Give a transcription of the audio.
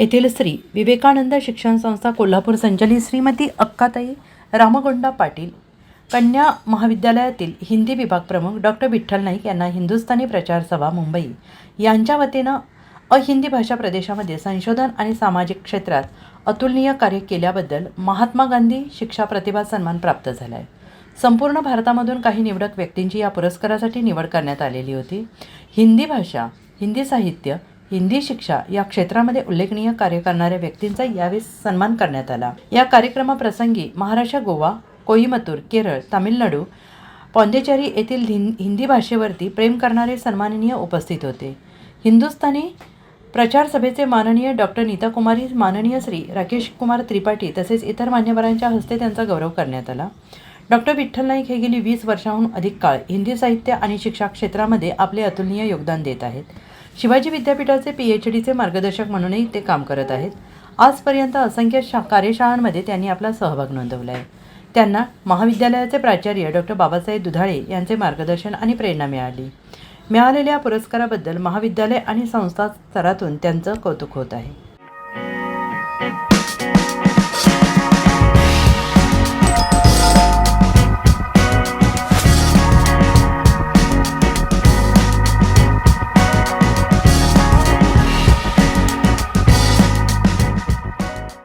येथील श्री विवेकानंद शिक्षण संस्था कोल्हापूर संचलित श्रीमती अक्काताई रामगोंडा पाटील कन्या महाविद्यालयातील हिंदी विभाग प्रमुख डॉक्टर विठ्ठल नाईक यांना हिंदुस्थानी प्रचार सभा मुंबई. यांच्या वतीनं अहिंदी भाषा प्रदेशामध्ये संशोधन आणि सामाजिक क्षेत्रात अतुलनीय कार्य केल्याबद्दल महात्मा गांधी शिक्षा प्रतिभा सन्मान प्राप्त झाला आहे संपूर्ण भारतामधून काही निवडक व्यक्तींची या पुरस्कारासाठी निवड करण्यात आलेली होती. हिंदी भाषा हिंदी साहित्य हिंदी शिक्षा या क्षेत्रामध्ये उल्लेखनीय कार्य करणाऱ्या व्यक्तींचा यावेळी सन्मान करण्यात आला. या कार्यक्रमाप्रसंगी महाराष्ट्र गोवा कोईमतूर केरळ तामिळनाडू पॉंदेचेरी येथील हिंदी भाषेवरती प्रेम करणारे सन्माननीय उपस्थित होते. हिंदुस्थानी प्रचार सभेचे माननीय डॉक्टर नीता कुमारी माननीय श्री राकेश कुमार त्रिपाठी तसेच इतर मान्यवरांच्या हस्ते त्यांचा गौरव करण्यात आला. डॉक्टर विठ्ठल नाईक हे गेली वीस वर्षाहून अधिक काळ हिंदी साहित्य आणि शिक्षा क्षेत्रामध्ये आपले अतुलनीय योगदान देत आहेत. शिवाजी विद्यापीठाचे पी एच डीचे मार्गदर्शक म्हणूनही ते काम करत आहेत. आजपर्यंत असंख्य शा कार्यशाळांमध्ये त्यांनी आपला सहभाग नोंदवला आहे त्यांना महाविद्यालयाचे प्राचार्य डॉक्टर बाबासाहेब दुधाळे यांचे मार्गदर्शन आणि प्रेरणा मिळाली. मिळालेल्या पुरस्काराबद्दल महाविद्यालय आणि संस्था स्तरातून त्यांचं कौतुक होत आहे.